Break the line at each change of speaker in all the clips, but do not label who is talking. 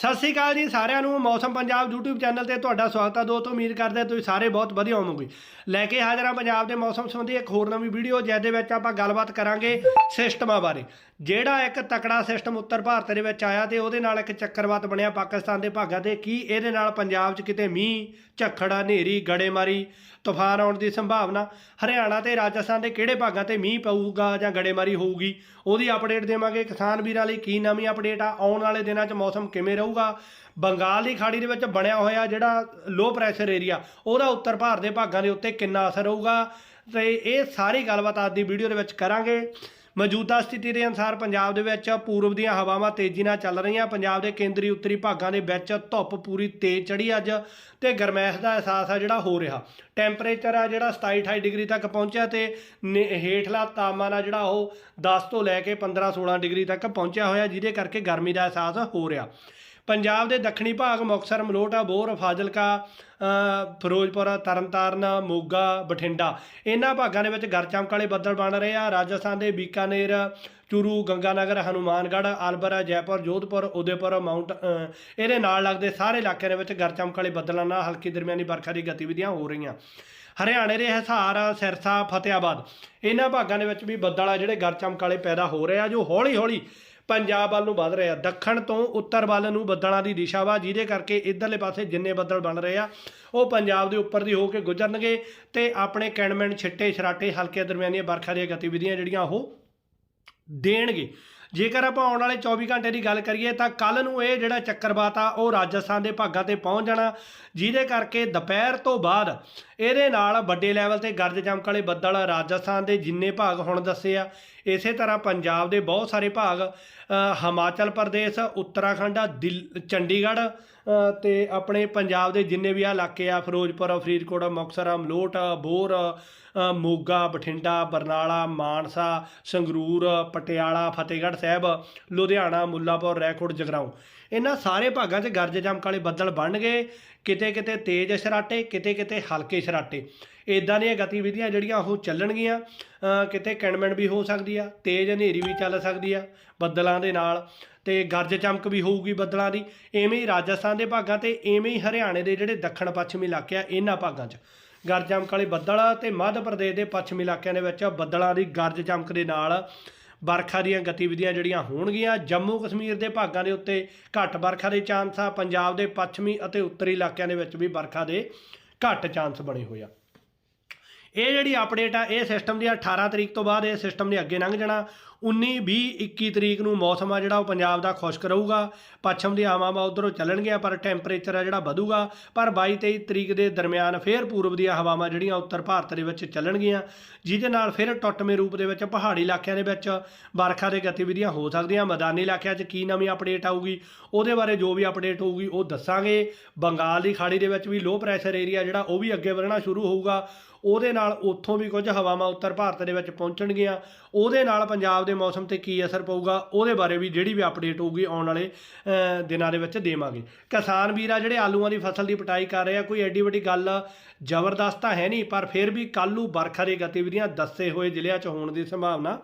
ਸਤਿ ਸ਼੍ਰੀ ਅਕਾਲ ਜੀ ਸਾਰਿਆਂ ਨੂੰ, ਮੌਸਮ ਪੰਜਾਬ YouTube ਚੈਨਲ ਤੇ ਤੁਹਾਡਾ ਸਵਾਗਤ ਹੈ ਦੋਸਤੋ ਉਮੀਦ ਕਰਦੇ ਤੁਸੀਂ ਸਾਰੇ ਬਹੁਤ ਵਧੀਆ ਹੋਵੋਗੇ। ਲੈ ਕੇ ਹਾਜ਼ਰ ਹਾਂ ਪੰਜਾਬ ਦੇ ਮੌਸਮ ਸੰਬੰਧੀ ਇੱਕ ਹੋਰ ਨਵੀਂ ਵੀਡੀਓ, ਜਿਹਦੇ ਵਿੱਚ ਆਪਾਂ ਗੱਲਬਾਤ ਕਰਾਂਗੇ ਸਿਸਟਮਾਂ ਬਾਰੇ। ਜਿਹੜਾ ਇੱਕ ਤਕੜਾ ਸਿਸਟਮ ਉੱਤਰ ਭਾਰਤ ਦੇ ਵਿੱਚ ਆਇਆ ਤੇ ਉਹਦੇ ਨਾਲ ਇੱਕ ਚੱਕਰਵਾਤ ਬਣਿਆ ਪਾਕਿਸਤਾਨ ਦੇ ਭਾਗਾਂ ਤੇ, ਕੀ ਇਹਦੇ ਨਾਲ ਪੰਜਾਬ 'ਚ ਕਿਤੇ ਮੀਂਹ, ਝੱਖੜ, ਹਨੇਰੀ, ਗੜੇਮਾਰੀ, ਤੂਫਾਨ ਆਉਣ ਦੀ ਸੰਭਾਵਨਾ, ਹਰਿਆਣਾ ਤੇ ਰਾਜਸਥਾਨ ਦੇ ਕਿਹੜੇ ਭਾਗਾਂ ਤੇ ਮੀਂਹ ਪਊਗਾ ਜਾਂ ਗੜੇਮਾਰੀ ਹੋਊਗੀ, ਉਹਦੀ ਅਪਡੇਟ ਦੇਵਾਂਗੇ। ਕਿਸਾਨ ਵੀਰਾਂ ਲਈ ਕੀ ਨਵੀਂ ਅਪਡੇਟ ਆ? ਆਉਣ ਵਾਲੇ ਦਿਨਾਂ 'ਚ ਮੌਸਮ ਕਿਵੇਂ ਰਹੂ? ਰਹੂਗਾ ਬੰਗਾਲ ਦੀ ਖਾੜੀ ਦੇ ਵਿੱਚ ਬਣਿਆ ਹੋਇਆ ਜਿਹੜਾ ਲੋ ਪ੍ਰੈਸ਼ਰ ਏਰੀਆ ਉਹਦਾ ਉੱਤਰ ਭਾਰਤ ਦੇ ਭਾਗਾਂ ਦੇ ਉੱਤੇ ਕਿੰਨਾ ਅਸਰ ਹੋਊਗਾ? ਤੇ ਇਹ ਸਾਰੀ ਗੱਲਬਾਤ ਅੱਜ ਦੀ ਵੀਡੀਓ ਦੇ ਵਿੱਚ ਕਰਾਂਗੇ। ਮੌਜੂਦਾ ਸਥਿਤੀ ਦੇ ਅਨੁਸਾਰ ਪੰਜਾਬ ਦੇ ਵਿੱਚ ਪੂਰਬ ਦੀਆਂ ਹਵਾਵਾਂ ਤੇਜ਼ੀ ਨਾਲ ਚੱਲ ਰਹੀਆਂ। ਪੰਜਾਬ ਦੇ ਕੇਂਦਰੀ ਉੱਤਰੀ ਭਾਗਾਂ ਦੇ ਵਿੱਚ ਧੁੱਪ ਪੂਰੀ ਤੇਜ਼ ਚੜੀ ਅੱਜ ਤੇ ਗਰਮੈਸ਼ ਦਾ ਅਹਿਸਾਸ ਆ ਜਿਹੜਾ ਹੋ ਰਿਹਾ। ਟੈਂਪਰੇਚਰ ਆ ਜਿਹੜਾ 27 28 ਡਿਗਰੀ ਤੱਕ ਪਹੁੰਚਿਆ ਤੇ ਨੇ- ਹੇਠਲਾ ਤਾਪਮਾਨ ਆ ਜਿਹੜਾ ਉਹ 10 ਤੋਂ ਲੈ ਕੇ 15 16 ਡਿਗਰੀ ਤੱਕ ਪਹੁੰਚਿਆ ਹੋਇਆ, ਜਿਹਦੇ ਕਰਕੇ ਗਰਮੀ ਦਾ ਅਹਿਸਾਸ ਹੋ ਰਿਹਾ। ਪੰਜਾਬ ਦੇ ਦੱਖਣੀ ਭਾਗ, ਮੁਕਤਸਰ, ਮਲੋਟ, ਅਬੋਹਰ, ਫਾਜ਼ਿਲਕਾ ਫਿਰੋਜ਼ਪੁਰ, ਤਰਨਤਾਰਨ, ਮੋਗਾ, ਬਠਿੰਡਾ। ਇਹਨਾਂ ਭਾਗਾਂ ਦੇ ਵਿੱਚ ਗਰ ਚਮਕ ਵਾਲੇ ਬੱਦਲ ਬਣ ਰਹੇ ਆ। ਰਾਜਸਥਾਨ ਦੇ ਬੀਕਾਨੇਰ, ਚੁਰੂ, ਗੰਗਾਨਗਰ, ਹਨੂਮਾਨਗੜ੍ਹ ਅਲਬਰ ਜੈਪੁਰ, ਜੋਧਪੁਰ, ਉਦੈਪੁਰ, ਮਾਊਂਟ ਇਹਦੇ ਨਾਲ ਲੱਗਦੇ ਸਾਰੇ ਇਲਾਕਿਆਂ ਦੇ ਵਿੱਚ ਗਰ ਚਮਕ ਵਾਲੇ ਬੱਦਲਾਂ ਨਾਲ ਹਲਕੀ ਦਰਮਿਆਨੀ ਵਰਖਾ ਦੀ ਗਤੀਵਿਧੀਆਂ ਹੋ ਰਹੀਆਂ। ਹਰਿਆਣੇ ਦੇ ਹਿਸਾਰ, ਸਿਰਸਾ ਫਤਿਆਬਾਦ ਇਹਨਾਂ ਭਾਗਾਂ ਦੇ ਵਿੱਚ ਵੀ ਬੱਦਲ ਆ ਜਿਹੜੇ ਗਰ ਚਮਕ ਵਾਲੇ ਪੈਦਾ ਹੋ ਰਹੇ ਆ, ਜੋ ਹੌਲੀ ਹੌਲੀ ਪੰਜਾਬ ਵੱਲ ਨੂੰ ਵੱਧ ਰਿਹਾ। ਦੱਖਣ ਤੋਂ ਉੱਤਰ ਵੱਲ ਨੂੰ ਬੱਦਲਾਂ ਦੀ ਦਿਸ਼ਾ ਵਾ, ਜਿਹਦੇ ਕਰਕੇ ਇਧਰਲੇ ਪਾਸੇ ਜਿੰਨੇ ਬੱਦਲ ਬਣ ਰਹੇ ਆ, ਉਹ ਪੰਜਾਬ ਦੇ ਉੱਪਰ ਦੀ ਹੋ ਕੇ ਗੁਜ਼ਰਨਗੇ ਤੇ ਆਪਣੇ ਕੈਂਡਮੈਂਟ ਛਿੱਟੇ ਛਰਾਟੇ ਹਲਕੇ ਦਰਮਿਆਨੀਆਂ ਵਰਖਾ ਦੀਆਂ ਗਤੀਵਿਧੀਆਂ ਜਿਹੜੀਆਂ ਉਹ ਦੇਣਗੇ। ਜੇਕਰ ਆਪਾਂ ਆਉਣ ਵਾਲੇ 24 ਘੰਟੇ ਦੀ ਗੱਲ ਕਰੀਏ ਤਾਂ ਕੱਲ ਨੂੰ ਇਹ ਜਿਹੜਾ ਚੱਕਰਵਾਤ ਆ ਉਹ ਰਾਜਸਥਾਨ ਦੇ ਭਾਗਾਂ ਤੇ ਪਹੁੰਚ ਜਾਣਾ ਜਿਹਦੇ ਕਰਕੇ ਦੁਪਹਿਰ ਤੋਂ ਬਾਅਦ ਇਹਦੇ ਨਾਲ ਵੱਡੇ ਲੈਵਲ ਤੇ ਗਰਜ ਚਮਕ ਵਾਲੇ ਬੱਦਲ ਰਾਜਸਥਾਨ ਦੇ ਜਿੰਨੇ ਭਾਗ ਹੁਣ ਦੱਸੇ ਆ ਇਸੇ ਤਰ੍ਹਾਂ ਪੰਜਾਬ ਦੇ ਬਹੁਤ ਸਾਰੇ ਭਾਗ ਹਿਮਾਚਲ ਪ੍ਰਦੇਸ਼ ਉੱਤਰਾਖੰਡ ਆ, ਚੰਡੀਗੜ੍ਹ ਅ, ਤੇ ਆਪਣੇ ਪੰਜਾਬ ਦੇ ਜਿੰਨੇ ਵੀ ਆ ਇਲਾਕੇ ਆ ਫਿਰੋਜ਼ਪੁਰ ਫਰੀਦਕੋਟ ਮੁਕਤਸਰ ਮਲੋਟ ਬੋਰ ਮੋਗਾ ਬਠਿੰਡਾ ਬਰਨਾਲਾ ਮਾਨਸਾ ਸੰਗਰੂਰ ਪਟਿਆਲਾ ਫਤਿਹਗੜ੍ਹ ਸਾਹਿਬ, ਲੁਧਿਆਣਾ, ਮੁੱਲਾਪੁਰ ਰੈਕੋਟ ਜਗਰਾਉਂ। ਇਹਨਾਂ ਸਾਰੇ ਭਾਗਾਂ 'ਚ ਗਰਜ ਚਮਕ ਵਾਲੇ ਬੱਦਲ ਬਣਨਗੇ ਕਿਤੇ ਕਿਤੇ ਤੇਜ਼ ਸ਼ਰਾਟੇ, ਕਿਤੇ ਕਿਤੇ ਹਲਕੇ ਸ਼ਰਾਟੇ। ਇਦਾਂ ਦੀਆਂ ਗਤੀਵਿਧੀਆਂ ਜਿਹੜੀਆਂ ਉਹ ਚੱਲਣਗੀਆਂ। ਕਿਤੇ ਕੈਂਡਮੈਂਟ ਵੀ ਹੋ ਸਕਦੀ ਆ, ਤੇਜ਼ ਹਨੇਰੀ ਵੀ ਚੱਲ ਸਕਦੀ ਆ ਬੱਦਲਾਂ ਦੇ ਨਾਲ। ਤੇ ਗਰਜ ਚਮਕ ਵੀ ਹੋਊਗੀ ਬੱਦਲਾਂ ਦੀ। ਐਵੇਂ ਹੀ ਰਾਜਸਥਾਨ ਦੇ ਭਾਗਾਂ ਤੇ ਐਵੇਂ ਹੀ ਹਰਿਆਣੇ ਦੇ ਜਿਹੜੇ ਦੱਖਣ ਪੱਛਮੀ ਇਲਾਕੇ ਆ, ਇਹਨਾਂ ਭਾਗਾਂ 'ਚ। ਗਰਜ ਚਮਕ ਵਾਲੇ ਬੱਦਲ ਤੇ ਮੱਧ ਪ੍ਰਦੇਸ਼ ਦੇ ਪੱਛਮੀ ਇਲਾਕਿਆਂ ਦੇ ਵਿੱਚ ਬੱਦਲਾਂ ਦੀ ਗਰਜ ਚਮਕ ਦੇ ਨਾਲ ਵਰਖਾ ਦੀਆਂ ਗਤੀਵਿਧੀਆਂ ਜਿਹੜੀਆਂ ਹੋਣਗੀਆਂ, ਜੰਮੂ ਕਸ਼ਮੀਰ ਦੇ ਭਾਗਾਂ ਦੇ ਉੱਤੇ ਘੱਟ ਵਰਖਾ ਦੇ ਚਾਂਸ ਆ, ਪੰਜਾਬ ਦੇ ਪੱਛਮੀ ਅਤੇ ਉੱਤਰੀ ਇਲਾਕਿਆਂ ਦੇ ਵਿੱਚ ਵੀ ਵਰਖਾ ਦੇ ਘੱਟ ਚਾਂਸ ਬਣੇ ਹੋਏ ਆ। ਇਹ ਜਿਹੜੀ ਅਪਡੇਟ ਆ, ਇਹ ਸਿਸਟਮ ਦੀ 18 ਤਰੀਕ ਤੋਂ ਬਾਅਦ ਇਹ ਸਿਸਟਮ ਨੇ ਅੱਗੇ ਲੰਘ ਜਾਣਾ। 19 20 21 ਤਰੀਕ ਨੂੰ ਮੌਸਮ ਆ ਜਿਹੜਾ, ਉਹ ਪੰਜਾਬ ਦਾ ਖੁਸ਼ਕ ਰਹੂਗਾ। ਪੱਛਮ ਦੀ ਹਵਾਵਾਂ ਉਧਰੋਂ ਚੱਲਣਗੀਆਂ, ਪਰ ਟੈਂਪਰੇਚਰ ਆ ਜਿਹੜਾ ਵਧੂਗਾ। ਪਰ 22 23 ਤਰੀਕ ਦੇ ਦਰਮਿਆਨ ਫੇਰ ਪੂਰਬ ਦੀਆਂ ਹਵਾਵਾਂ ਜਿਹੜੀਆਂ ਉੱਤਰ ਭਾਰਤ ਦੇ ਵਿੱਚ ਚੱਲਣਗੀਆਂ। ਜਿਹਦੇ ਨਾਲ ਫਿਰ ਟੁੱਟਵੇਂ ਰੂਪ ਦੇ ਵਿੱਚ ਪਹਾੜੀ ਇਲਾਕਿਆਂ ਦੇ ਵਿੱਚ ਵਰਖਾ ਦੇ ਗਤੀਵਿਧੀਆਂ ਹੋ ਸਕਦੀਆਂ। ਮੈਦਾਨੀ ਇਲਾਕਿਆਂ 'ਚ ਕੀ ਨਵੀਂ ਅਪਡੇਟ ਆਊਗੀ, ਉਹਦੇ ਬਾਰੇ ਜੋ ਵੀ ਅਪਡੇਟ ਹੋਊਗੀ, ਉਹ ਦੱਸਾਂਗੇ। ਬੰਗਾਲ ਦੀ ਖਾੜੀ ਦੇ ਵਿੱਚ ਵੀ ਲੋ ਪ੍ਰੈਸ਼ਰ ਏਰੀਆ ਜਿਹੜਾ, ਉਹ ਵੀ ਅੱਗੇ ਵਧਣਾ ਸ਼ੁਰੂ ਹੋਊਗਾ। ਉਹਦੇ ਨਾਲ ਉੱਥੋਂ ਵੀ ਕੁਝ ਹਵਾਵਾਂ ਉੱਤਰ ਭਾਰਤ ਦੇ ਵਿੱਚ ਪਹੁੰਚਣਗੀਆਂ। ਉਹਦੇ ਨਾਲ ਪੰਜਾਬ ਦੇ ਮੌਸਮ ਤੇ ਕੀ ਅਸਰ ਪਊਗਾ, ਉਹਦੇ ਬਾਰੇ ਵੀ ਜਿਹੜੀ ਵੀ ਅਪਡੇਟ ਹੋਊਗੀ ਆਉਣ ਵਾਲੇ ਦਿਨਾਂ ਦੇ ਵਿੱਚ ਦੇਵਾਂਗੇ। ਕਿਸਾਨ ਵੀਰ ਆ ਜਿਹੜੇ ਆਲੂਆਂ ਦੀ ਫਸਲ ਦੀ ਪਟਾਈ ਕਰ ਰਹੇ ਆ, ਕੋਈ ਐਡੀ ਵੱਡੀ ਗੱਲ ਜ਼ਬਰਦਸਤ ਤਾਂ ਹੈ ਨਹੀਂ, ਪਰ ਫਿਰ ਵੀ ਕੱਲ੍ਹ ਨੂੰ ਵਰਖਾ ਦੀ ਗਤੀਵਿਧੀਆਂ ਦੱਸੇ ਹੋਏ ਜ਼ਿਲ੍ਹਿਆਂ 'ਚ ਹੋਣ ਦੀ ਸੰਭਾਵਨਾ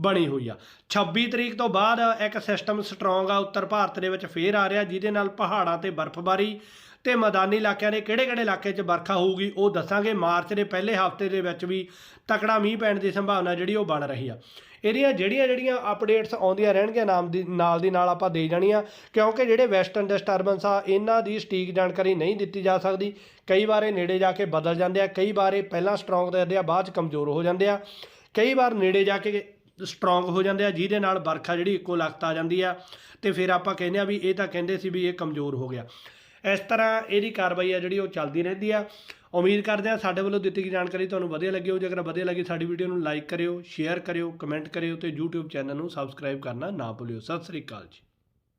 ਬਣੀ ਹੋਈ ਆ। 26 ਤਰੀਕ ਤੋਂ ਬਾਅਦ ਇੱਕ ਸਿਸਟਮ ਸਟਰੋਂਗ ਆ, ਉੱਤਰ ਭਾਰਤ ਦੇ ਵਿੱਚ ਫੇਰ ਆ ਰਿਹਾ, ਜਿਹਦੇ ਨਾਲ ਪਹਾੜਾਂ ਤੇ ਬਰਫ਼ਬਾਰੀ ਤੇ ਮੈਦਾਨੀ ਇਲਾਕਿਆਂ ਦੇ ਕਿਹੜੇ-ਕਿਹੜੇ ਇਲਾਕੇ 'ਚ ਵਰਖਾ ਹੋਊਗੀ, ਉਹ ਦੱਸਾਂਗੇ। ਮਾਰਚ ਦੇ ਪਹਿਲੇ ਹਫ਼ਤੇ ਦੇ ਵਿੱਚ ਵੀ ਤਕੜਾ ਮੀਂਹ ਪੈਣ ਦੀ ਸੰਭਾਵਨਾ ਜਿਹੜੀ ਉਹ ਬਣ ਰਹੀ ਆ। ਇਹਦੀਆਂ ਜਿਹੜੀਆਂ ਜਿਹੜੀਆਂ ਅਪਡੇਟਸ ਆਉਂਦੀਆਂ ਰਹਿਣਗੀਆਂ, ਨਾਮ ਦੀ ਨਾਲ ਦੀ ਨਾਲ ਆਪਾਂ ਦੇ ਜਾਣੀਆਂ, ਕਿਉਂਕਿ ਜਿਹੜੇ ਵੈਸਟਰਨ ਡਿਸਟਰਬੈਂਸ ਆ, ਇਹਨਾਂ ਦੀ ਸਟੀਕ ਜਾਣਕਾਰੀ ਨਹੀਂ ਦਿੱਤੀ ਜਾ ਸਕਦੀ। ਕਈ ਵਾਰ ਇਹ ਨੇੜੇ ਜਾ ਕੇ ਬਦਲ ਜਾਂਦੇ ਆ, ਕਈ ਵਾਰ ਇਹ ਪਹਿਲਾਂ ਸਟਰੋਂਗ ਰਹਿੰਦੇ ਆ, ਬਾਅਦ ਚ ਕਮਜ਼ੋਰ ਹੋ ਜਾਂਦੇ ਆ। ਕਈ ਵਾਰ ਨੇੜੇ ਜਾ ਕੇ ਸਟਰੋਂਗ ਹੋ ਜਾਂਦੇ ਆ, ਜਿਹਦੇ ਨਾਲ ਵਰਖਾ ਜਿਹੜੀ ਇੱਕੋ ਲਖਤ ਆ ਜਾਂਦੀ ਆ। ਤੇ ਫਿਰ ਆਪਾਂ ਕਹਿੰਦੇ ਆ ਵੀ ਇਹ ਤਾਂ ਕਹਿੰਦੇ ਸੀ ਵੀ ਇਹ ਕਮਜ਼ੋਰ ਹੋ ਗਿਆ। ਇਸ ਤਰ੍ਹਾਂ ਇਹਦੀ ਕਾਰਵਾਈ ਆ ਜਿਹੜੀ ਉਹ ਚੱਲਦੀ ਰਹਿੰਦੀ ਆ। ਉਮੀਦ ਕਰਦੇ ਆ ਸਾਡੇ ਵੱਲੋਂ ਦਿੱਤੀ ਗਈ ਜਾਣਕਾਰੀ ਤੁਹਾਨੂੰ ਵਧੀਆ ਲੱਗੀ ਹੋ ਜੇਕਰ ਵਧੀਆ ਲੱਗੀ ਸਾਡੀ ਵੀਡੀਓ ਨੂੰ ਲਾਈਕ ਕਰਿਓ, ਸ਼ੇਅਰ ਕਰਿਓ, ਕਮੈਂਟ ਕਰਿਓ ਤੇ YouTube ਚੈਨਲ ਨੂੰ ਸਬਸਕ੍ਰਾਈਬ ਕਰਨਾ ਨਾ ਭੁੱਲਿਓ। ਸਤਿ ਸ੍ਰੀ ਅਕਾਲ ਜੀ।